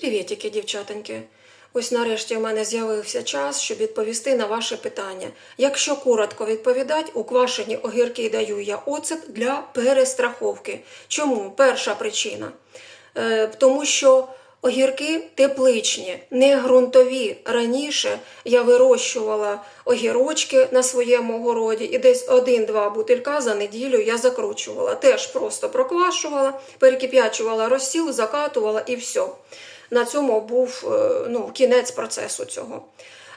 Привітики, дівчатоньки. Ось нарешті в мене з'явився час, щоб відповісти на ваше питання. Якщо коротко відповідати, у квашені огірки даю я оцет для перестраховки. Чому? Перша причина. Е, тому що огірки тепличні, не ґрунтові. Раніше я вирощувала огірочки на своєму городі і десь один-два бутилька за неділю я закручувала. Теж просто проквашувала, перекип'ячувала розсіл, закатувала і все. На цьому був е, ну, кінець процесу цього.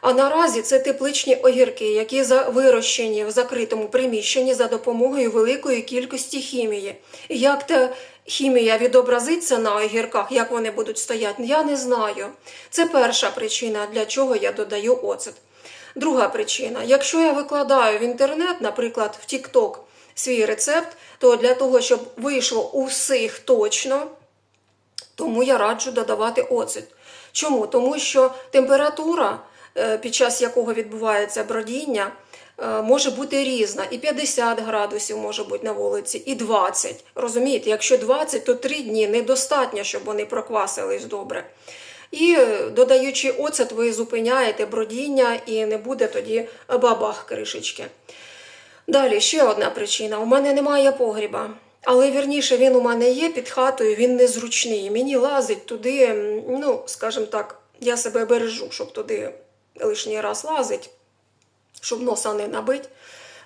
А наразі це тепличні огірки, які вирощені в закритому приміщенні за допомогою великої кількості хімії. Як та хімія відобразиться на огірках, як вони будуть стояти, я не знаю. Це перша причина, для чого я додаю оцет. Друга причина: якщо я викладаю в інтернет, наприклад, в TikTok свій рецепт, то для того, щоб вийшло у всіх точно, тому я раджу додавати оцет. Чому? Тому що температура, е, під час якого відбувається бродіння, е, може бути різна. І 50 градусів може бути на вулиці, і 20. Розумієте, якщо 20, то 3 дні недостатньо, щоб вони проквасились добре. І е, додаючи оцет, ви зупиняєте бродіння і не буде тоді бабах кришечки. Далі ще одна причина: у мене немає погріба. Але вірніше він у мене є під хатою, він незручний. Мені лазить туди, ну, скажімо так, я себе бережу, щоб туди лишній раз лазить, щоб носа не набить.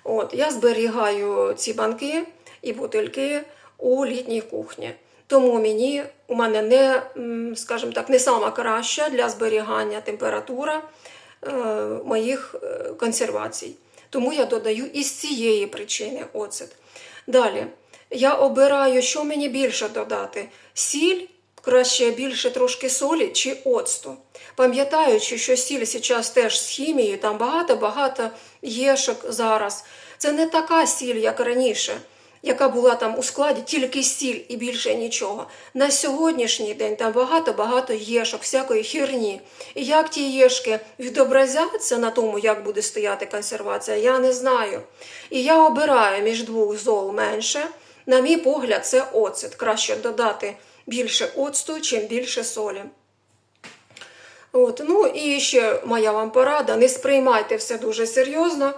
От, я зберігаю ці банки і бутильки у літній кухні. Тому мені у мене не, скажімо так, не сама краща для зберігання температура е, моїх е, консервацій. Тому я додаю із цієї причини оцет. Далі я обираю, що мені більше додати: сіль, краще більше трошки солі чи оцту. Пам'ятаючи, що сіль зараз теж з хімією, там багато-багато єшок зараз. Це не така сіль, як раніше, яка була там у складі тільки сіль і більше нічого. На сьогоднішній день там багато-багато єшок, всякої херні. І як ті єшки відобразяться на тому, як буде стояти консервація, я не знаю. І я обираю між двох зол менше. На мій погляд, це оцет. Краще додати більше оцту, чим більше солі. От, ну і ще моя вам порада: не сприймайте все дуже серйозно.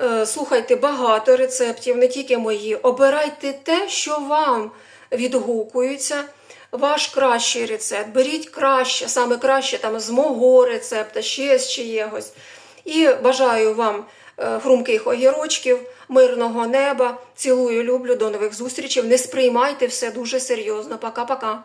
Е, Слухайте багато рецептів, не тільки мої. Обирайте те, що вам відгукується. Ваш кращий рецепт. Беріть краще, саме краще там з мого рецепта, ще з чиєгось. І бажаю вам хрумких огірочків, мирного неба. Цілую, люблю, до нових зустрічей. Не сприймайте все дуже серйозно. Пока-пока.